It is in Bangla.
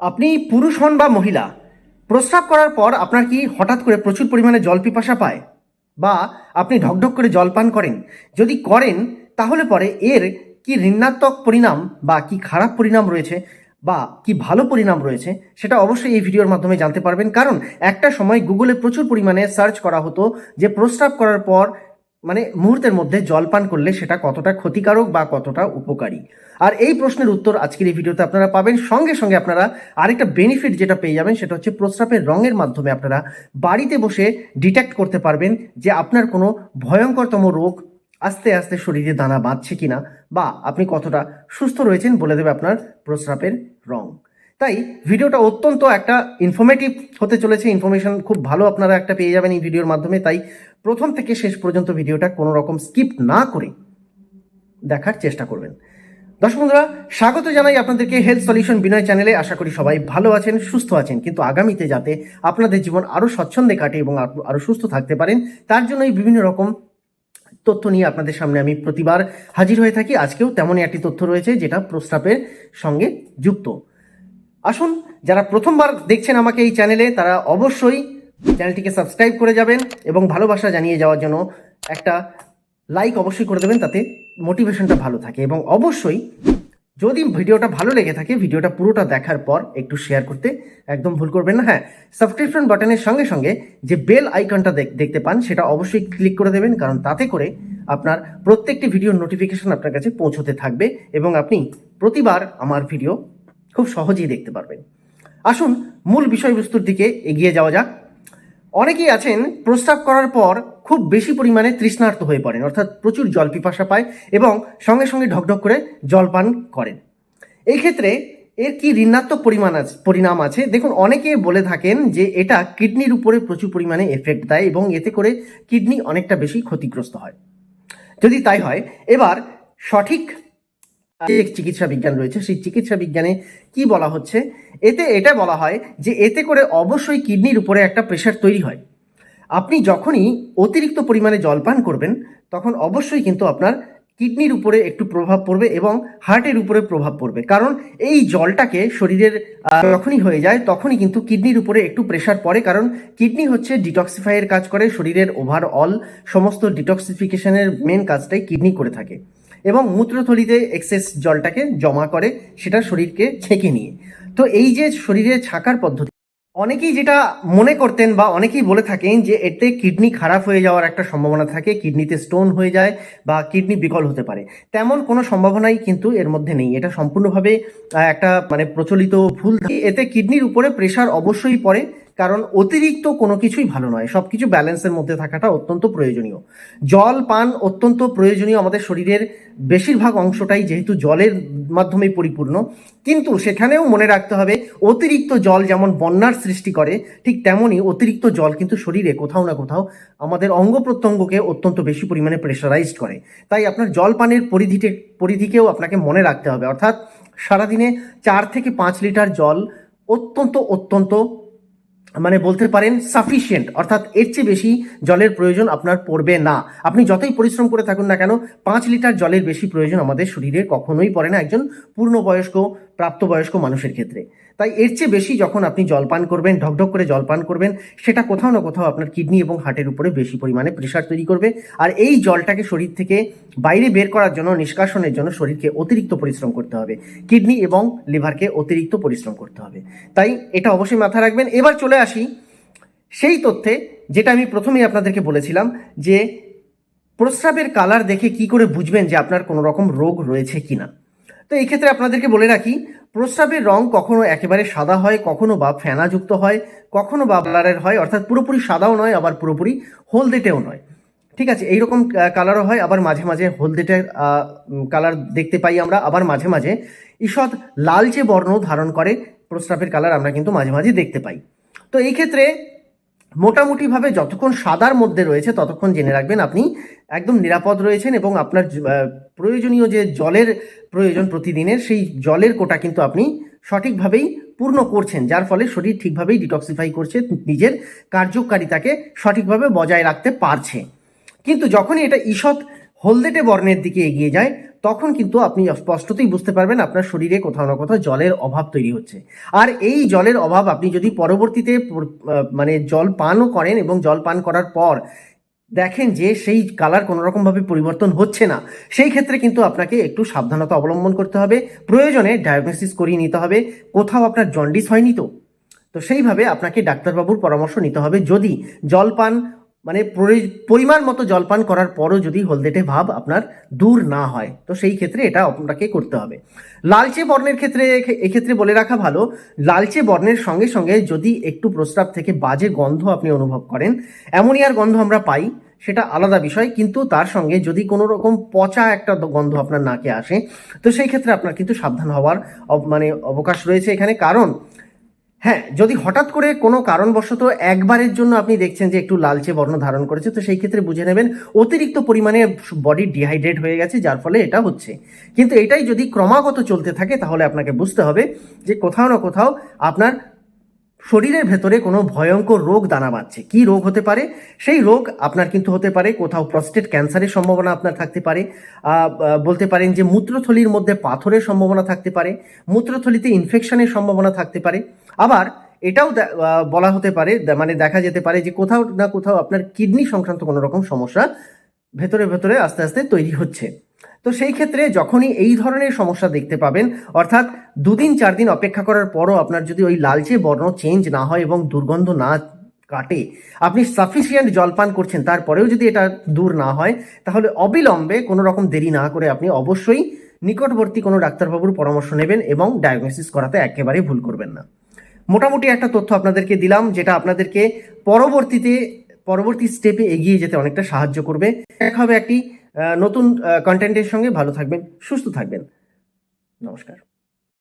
আপনি পুরুষ হন বা মহিলা, প্রস্রাব করার পর আপনার কি হঠাৎ করে প্রচুর পরিমাণে জল পিপাসা পায়? বা আপনি ঢকঢক করে জল পান করেন? যদি করেন, তাহলে পরে এর কি ঋণাত্মক পরিণাম বা কি খারাপ পরিণাম রয়েছে বা কি ভালো পরিণাম রয়েছে, সেটা অবশ্যই এই ভিডিওর মাধ্যমে জানতে পারবেন। কারণ একটা সময় গুগলে প্রচুর পরিমাণে সার্চ করা হতো যে প্রস্রাব করার পর মানে মুহূর্তের মধ্যে জল পান করলে সেটা কতটা ক্ষতিকারক বা কতটা উপকারী? আর এই প্রশ্নের উত্তর আজকের এই ভিডিওতে আপনারা পাবেন। সঙ্গে সঙ্গে আপনারা আরেকটা বেনিফিট যেটা পেয়ে যাবেন সেটা হচ্ছে প্রস্রাবের রঙের মাধ্যমে আপনারা বাড়িতে বসে ডিটেক্ট করতে পারবেন যে আপনার কোনো ভয়ঙ্করতম রোগ আস্তে আস্তে শরীরে দানা বাঁধছে কিনা বা আপনি কতটা সুস্থ রয়েছেন বলে দেবে আপনার প্রস্রাবের রং। তাই ভিডিওটা অত্যন্ত একটা ইনফরমেটিভ হতে চলেছে। ইনফরমেশন খুব ভালো আপনারা একটা পেয়ে যাবেন এই ভিডিওর মাধ্যমে। তাই প্রথম থেকে শেষ পর্যন্ত ভিডিওটা কোনো রকম স্কিপ না করে দেখার চেষ্টা করবেন। দর্শক বন্ধুরা, স্বাগত জানাই আপনাদেরকে হেলথ সলিউশন বিনয় চ্যানেলে। আশা করি সবাই ভালো আছেন, সুস্থ আছেন। কিন্তু আগামীতে যাতে আপনাদের জীবন আরও স্বচ্ছন্দে কাটে এবং আরো- আরও সুস্থ থাকতে পারেন, তার জন্যই বিভিন্ন রকম তথ্য নিয়ে আপনাদের সামনে আমি প্রতিবার হাজির হয়ে থাকি। আজকেও তেমনই একটি তথ্য রয়েছে যেটা প্রস্তাবের সঙ্গে যুক্ত। আসুন, যারা প্রথমবার দেখছেন আমাকে এই চ্যানেলে, তারা অবশ্যই চ্যানেলটিকে সাবস্ক্রাইব করে যাবেন এবং ভালোবাসা জানিয়ে যাওয়ার জন্য একটা লাইক অবশ্যই করে দেবেন, তাতে মোটিভেশনটা ভালো থাকে। এবং অবশ্যই যদি ভিডিওটা ভালো লেগে থাকে, ভিডিওটা পুরোটা দেখার পর একটু শেয়ার করতে একদম ভুল করবেন না। হ্যাঁ সাবস্ক্রিপশন বাটনের সঙ্গে সঙ্গে যে বেল আইকনটা দেখতে পান, সেটা অবশ্যই ক্লিক করে দেবেন, কারণ তাতে করে আপনার প্রত্যেকটি ভিডিওর নোটিফিকেশন আপনার কাছে পৌঁছতে থাকবে এবং আপনি প্রতিবার আমার ভিডিও খুব সহজেই দেখতে পারবেন। আসুন, মূল বিষয়বস্তুর দিকে এগিয়ে যাওয়া যাক। অনেকেই আছেন প্রস্রাব করার পর খুব বেশি পরিমাণে তৃষ্ণার্ত হয়ে পড়েন, অর্থাৎ প্রচুর জল পিপাসা পায় এবং সঙ্গে সঙ্গে ঢকঢক করে জল পান করেন। এই ক্ষেত্রে এর কি ঋণাত্মক পরিমাণ আছে, পরিণাম আছে? দেখুন, অনেকে বলে থাকেন যে এটা কিডনির উপরে প্রচুর পরিমাণে এফেক্ট দেয় এবং এতে করে কিডনি অনেকটা বেশি ক্ষতিগ্রস্ত হয়। যদি তাই হয়, এবার সঠিক যে চিকিৎসা বিজ্ঞান রয়েছে, সেই চিকিৎসা বিজ্ঞানে কি বলা হচ্ছে? এতে এটা বলা হয় যে এতে করে অবশ্যই কিডনির উপরে একটা প্রেশার তৈরি হয়। আপনি যখনই অতিরিক্ত পরিমাণে জল পান করবেন, তখন অবশ্যই কিন্তু আপনার কিডনির উপরে একটু প্রভাব পড়বে এবং হার্টের উপরে প্রভাব পড়বে। কারণ এই জলটাকে শরীরের যখনই হয়ে যায়, তখনই কিন্তু কিডনির উপরে একটু প্রেশার পড়ে। কারণ কিডনি হচ্ছে ডিটক্সিফাইয়ের কাজ করে, শরীরের ওভারঅল সমস্ত ডিটক্সিফিকেশনের মেন কাজটাই কিডনি করে থাকে। এবং মূত্রথলিতে এক্সেস জলটাকে জমা করে সেটা শরীরকে ছেঁকে নিয়ে। তো এই যে শরীরে ছাকার পদ্ধতি, অনেকেই যেটা মনে করতেন বা অনেকেই বলে থাকেন যে এতে কিডনি খারাপ হয়ে যাওয়ার একটা সম্ভাবনা থাকে, কিডনিতে স্টোন হয়ে যায় বা কিডনি বিকল হতে পারে। তেমন কোনো সম্ভাবনাই কিন্তু এর মধ্যে নেই। এটা সম্পূর্ণভাবে একটা মানে প্রচলিত ভুল। এতে কিডনির উপরে প্রেশার অবশ্যই পড়ে কারণ অতিরিক্ত কোনো কিছুই ভালো নয়। সব কিছু ব্যালেন্সের মধ্যে থাকাটা অত্যন্ত প্রয়োজনীয়। জল, পান অত্যন্ত প্রয়োজনীয় আমাদের শরীরের বেশিরভাগ অংশটাই যেহেতু জলের মাধ্যমে পরিপূর্ণ। কিন্তু সেখানেও মনে রাখতে হবে, অতিরিক্ত জল যেমন বন্যার সৃষ্টি করে, ঠিক তেমনই অতিরিক্ত জল কিন্তু শরীরে কোথাও না কোথাও আমাদের অঙ্গ প্রত্যঙ্গকে অত্যন্ত বেশি পরিমাণে প্রেশারাইজড করে। তাই আপনার জল পানের পরিধিতে, পরিধিকেও আপনাকে মনে রাখতে হবে। অর্থাৎ সারাদিনে চার থেকে পাঁচ লিটার জল অত্যন্ত অত্যন্ত মানে বলতে পারেন সাফিসিয়েন্ট অর্থাৎ এর চেয়ে বেশি জলের প্রয়োজন আপনার পড়বে না। আপনি যতই পরিশ্রম করে থাকুন না কেন, পাঁচ লিটার জলের বেশি প্রয়োজন আমাদের শরীরে কখনোই পড়ে না। একজন পূর্ণবয়স্ক প্রাপ্তবয়স্ক মানুষের ক্ষেত্রে। তাই এর চেয়ে বেশি যখন আপনি জল পান করবেন, ঢকঢক করে জল পান করবেন, সেটা কোথাও না কোথাও আপনার কিডনি এবং হার্টের উপরে বেশি পরিমাণে প্রেশার তৈরি করবে। আর এই জলটাকে শরীর থেকে বাইরে বের করার জন্য, নিষ্কাশনের জন্য শরীরকে অতিরিক্ত পরিশ্রম করতে হবে। কিডনি এবং লিভারকে অতিরিক্ত পরিশ্রম করতে হবে। তাই এটা অবশ্যই মাথায় রাখবেন। এবার চলে আসি সেই তথ্যে, যেটা আমি প্রথমেই আপনাদেরকে বলেছিলাম যে প্রস্রাবের কালার দেখে কি করে বুঝবেন যে আপনার কোনো রকম রোগ রয়েছে কিনা। তো এই ক্ষেত্রে আপনাদেরকে বলে রাখি, প্রস্রাবের রং কখনো একেবারে সাদা হয়, কখনো বা ফেনাযুক্ত হয়, কখনো বা কালারের হয়, অর্থাৎ পুরোপুরি সাদাও নয়, আবার পুরোপুরি হলদেটেও নয়। ঠিক আছে, এইরকম কালারও হয়, আবার মাঝে মাঝে হলদেটের কালার দেখতে পাই আমরা, আবার মাঝে মাঝে ঈষৎ লালচে বর্ণ ধারণ করে প্রস্রাবের কালার আমরা কিন্তু মাঝে মাঝে দেখতে পাই। তো এই ক্ষেত্রে মোটামুটিভাবে যতক্ষণ সাদার মধ্যে রয়েছে ততক্ষণ জেনে রাখবেন আপনি একদম নিরাপদ রয়েছেন এবং আপনার প্রয়োজনীয় যে জলের প্রয়োজন প্রতিদিনের, সেই জলের কোটা কিন্তু আপনি সঠিকভাবেই পূর্ণ করছেন, যার ফলে শরীর ঠিকভাবেই ডিটক্সিফাই করছে, নিজের কার্যকারিতাকে সঠিকভাবে বজায় রাখতে পারছে। কিন্তু যখনই এটা ঈষৎ হলদেটে বর্ণের দিকে এগিয়ে যায় তখন কিন্তু আপনি স্পষ্টতই বুঝতে পারবেন আপনার শরীরে কোথাও না কোথাও জলের অভাব তৈরি হচ্ছে। আর এই জলের অভাব আপনি যদি পরবর্তীতে মানে জল পানও করেন এবং জল পান করার পর দেখেন যে সেই কালার কোনো রকমভাবে পরিবর্তন হচ্ছে না, সেই ক্ষেত্রে কিন্তু আপনাকে একটু সাবধানতা অবলম্বন করতে হবে, প্রয়োজনে ডায়াগনোসিস করিয়ে নিতে হবে, কোথাও আপনার জন্ডিস হয়নি তো। তো সেইভাবে আপনাকে ডাক্তারবাবুর পরামর্শ নিতে হবে, যদি জলপান মানে পরিমাণ মতো জলপান করার পরও যদি হলদেটে ভাব আপনার দূর না হয়, তো সেই ক্ষেত্রে এটা আপনাকে করতে হবে। লালচে বর্ণের ক্ষেত্রে, এক্ষেত্রে বলে রাখা ভালো, লালচে বর্ণের সঙ্গে সঙ্গে যদি একটু প্রস্রাব থেকে বাজে গন্ধ আপনি অনুভব করেন, অ্যামোনিয়ার গন্ধ আমরা পাই, সেটা আলাদা বিষয়, কিন্তু তার সঙ্গে যদি কোনো রকম পচা একটা গন্ধ আপনার নাকে আসে, তো সেই ক্ষেত্রে আপনার কিন্তু সাবধান হওয়ার মানে অবকাশ রয়েছে এখানে। কারণ হ্যাঁ যদি হঠাৎ করে কোনো কারণবশত একবারের জন্য আপনি দেখছেন যে একটু লালচে বর্ণ ধারণ করেছে, তো সেই ক্ষেত্রে বুঝে নেবেন অতিরিক্ত পরিমাণে বডি ডিহাইড্রেট হয়ে গেছে, যার ফলে এটা হচ্ছে। কিন্তু এটাই যদি ক্রমাগত চলতে থাকে, তাহলে আপনাকে বুঝতে হবে যে কোথাও না কোথাও আপনার শরীরের ভেতরে কোনো ভয়ঙ্কর রোগ দানা বাঁধছে। কি রোগ হতে পারে? সেই রোগ আপনার কিন্তু হতে পারে, কোথাও প্রস্টেট ক্যান্সারের সম্ভাবনা আপনার থাকতে পারে বলতে পারেন যে মূত্রথলির মধ্যে পাথরের সম্ভাবনা থাকতে পারে, মূত্রথলিতে ইনফেকশনের সম্ভাবনা থাকতে পারে। আবার এটাও বলা হতে পারে মানে দেখা যেতে পারে যে কোথাও না কোথাও আপনার কিডনি সংক্রান্ত কোনো রকম সমস্যা ভেতরে ভেতরে আস্তে আস্তে তৈরি হচ্ছে। তো সেই ক্ষেত্রে যখনই এই ধরনের সমস্যা দেখতে পাবেন, অর্থাৎ দুদিন, চার দিন অপেক্ষা করার পরও আপনার যদি ওই লালচে বর্ণ চেঞ্জ না হয় এবং দুর্গন্ধ না কাটে, আপনি সাফিসিয়েন্ট জলপান করছেন, তারপরেও যদি এটা দূর না হয়, তাহলে অবিলম্বে কোনো রকম দেরি না করে আপনি অবশ্যই নিকটবর্তী কোনো ডাক্তারবাবুর পরামর্শ নেবেন এবং ডায়াগনোসিস করাতে একেবারেই ভুল করবেন না। মোটামুটি একটা তথ্য আপনাদেরকে দিলাম, যেটা আপনাদেরকে পরবর্তীতে, পরবর্তী স্টেপে এগিয়ে যেতে অনেকটা সাহায্য করবে। দেখা হবে একটি নতুন কন্টেন্টের সঙ্গে ভালো থাকবেন সুস্থ থাকবেন। নমস্কার।